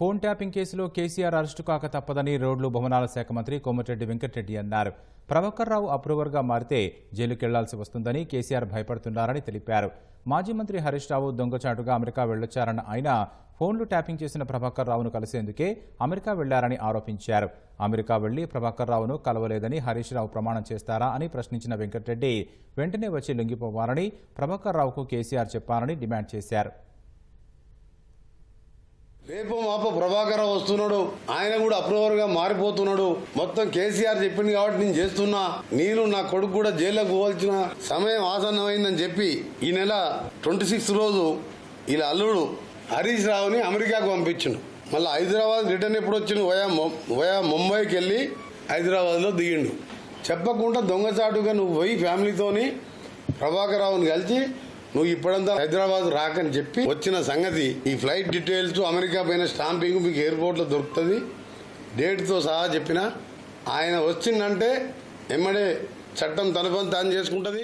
Phone tapping కేసులో KCR arrest కాక తప్పదని రోడ్లు భవనాల శాఖ మంత్రి కోమటిరెడ్డి వెంకటరెడ్డి అన్నారు. ప్రభాకర్ రావు అప్రూవర్గా మారితే జైలుకెళ్ళాల్సి వస్తుందని కేసీఆర్ భయపడుతున్నారని తెలిపారు. మాజీ మంత్రి హరీష్ రావు దొంగచాటుగా అమెరికా వెళ్ళొచ్చారన్న ఆయన ఫోన్లు ట్యాపింగ్ చేసిన ప్రభాకర్ రావును కలిసేందుకే అమెరికా వెళ్ళారని ఆరోపించారు. అమెరికా వెళ్ళి ప్రభాకర్ రావును కలవలేదని హరీష్ రావు ప్రమాణం చేస్తారా అని ప్రశ్నించిన వెంకటరెడ్డి వెంటనే వచ్చి లొంగిపోవాలని ప్రభాకర్ రావుకు కేసీఆర్ చెప్పారని డిమాండ్ చేశారు. రేపు మాప ప్రభాకర్ వస్తున్నాడు. ఆయన కూడా అప్రూవర్గా మారిపోతున్నాడు. మొత్తం కేసీఆర్ చెప్పింది కాబట్టి నేను చేస్తున్నా. నేను నా కొడుకు కూడా జైల్లోకి పోవాల్సిన సమయం ఆసన్నమైందని చెప్పి ఈ నెల ట్వంటీ సిక్స్త్ రోజు ఇలా అల్లుడు హరీష్ రావుని అమెరికాకు పంపించిండు. మళ్ళీ హైదరాబాద్ రిటర్న్ ఎప్పుడు వచ్చిండు? వయా వయా ముంబైకి వెళ్ళి హైదరాబాద్లో దిగిండు. చెప్పకుండా దొంగచాటుగా నువ్వు పోయి ఫ్యామిలీతోని ప్రభాకర్ రావుని కలిసి నువ్వు ఇప్పుడంతా హైదరాబాద్ రాకని చెప్పి వచ్చిన సంగతి ఈ ఫ్లైట్ డీటెయిల్స్ అమెరికా పైన స్టాంపింగ్ మీకు ఎయిర్పోర్ట్లో దొరుకుతుంది. డేట్తో సహా చెప్పిన ఆయన వచ్చిందంటే ఎమ్మడే చట్టం తన పని తాను చేసుకుంటుంది.